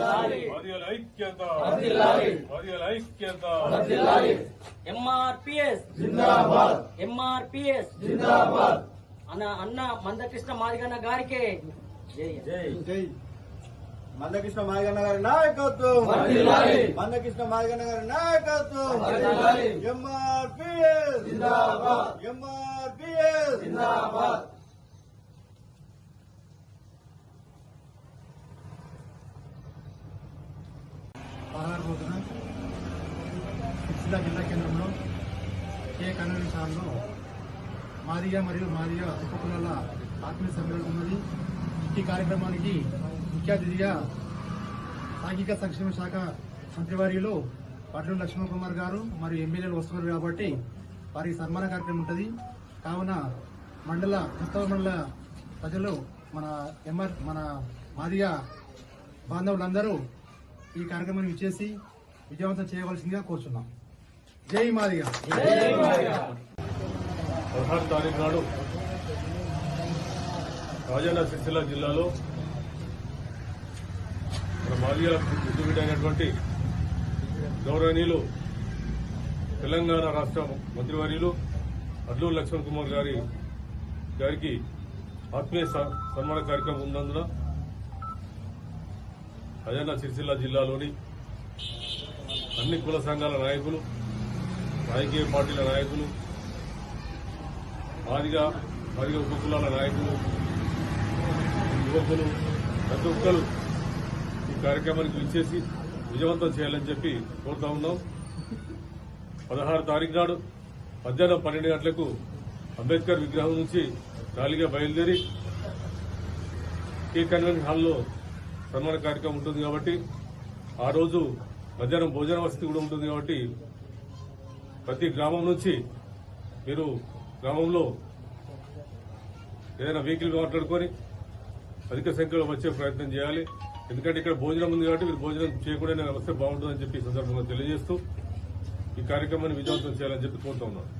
మాదిగల ఐక్యత ఎంఆర్పిఎస్. ఎంఆర్పిఎస్. అన్న అన్న మందకృష్ణ మాదిగన్న గారికి జై. జై. మందకృష్ణ మాదిగన్న గారి నాయకత్వం. మందకృష్ణ మాదిగన్న గారి నాయకత్వం. ఎంఆర్పిఎస్. ఎంఆర్పిఎస్. పదహారు రోజున సిరిసిల్ల జిల్లా కేంద్రంలో కే కన్వెన్షన్లో హాల్లో మాదిగా మరియు మాదిగా ఉపకులాల ఆత్మీయ సమ్మేళనం ఉన్నది. ఈ కార్యక్రమానికి ముఖ్య అతిథిగా సాంఘిక సంక్షేమ శాఖ మంత్రివర్యులు పట్ల లక్ష్మణకుమార్ గారు మరియు ఎమ్మెల్యేలు వస్తున్నారు కాబట్టి వారికి సన్మాన కార్యక్రమం ఉంటుంది. కావున మండల ఉత్తమ మండల ప్రజలు మన ఎంఆర్ మన మాదిగా బాంధవులందరూ ఈ కార్యక్రమాన్ని ఇచ్చేసి విజయవంతం చేయవలసిందిగా కోరుచున్నాం. జై మాదిగా. పదహారు తారీఖు నాడు రాజన్న సిరిసిల్ల జిల్లాలో మన మాదిగల అయినటువంటి గౌరవనీయులు తెలంగాణ రాష్ట్ర మంత్రివర్యులు అడ్లూరు లక్ష్మణ్ కుమార్ గారి గారికి ఆత్మీయ సన్మాన కార్యక్రమం ఉన్నందున రాజన్న సిరిసిల్ల జిల్లాలోని అన్ని కుల సంఘాల నాయకులు రాజకీయ పార్టీల నాయకులు మాదిగా మాదిగా ఉపకులాల నాయకులు యువకులు ప్రతి ఒక్కరు ఈ కార్యక్రమానికి విచ్చేసి విజయవంతం చేయాలని చెప్పి కోరుతా ఉన్నాం. పదహారు తారీఖు నాడు మధ్యాహ్నం పన్నెండు గంటలకు అంబేద్కర్ విగ్రహం నుంచి ర్యాలీగా బయలుదేరి ఈ కన్వెన్షన్ హాల్లో సన్మాన కార్యక్రమం ఉంటుంది కాబట్టి ఆ రోజు మధ్యాహ్నం భోజన వసతి కూడా ఉంటుంది కాబట్టి ప్రతి గ్రామం నుంచి మీరు గ్రామంలో ఏదైనా వెహికల్ మాట్లాడుకొని అధిక సంఖ్యలో వచ్చే ప్రయత్నం చేయాలి. ఎందుకంటే ఇక్కడ భోజనం ఉంది కాబట్టి మీరు భోజనం చేయకుండా వస్తే బాగుంటుందని చెప్పి సందర్భంగా తెలియజేస్తూ ఈ కార్యక్రమాన్ని విజయవంతం చేయాలని చెప్పి కోరుతా ఉన్నాను.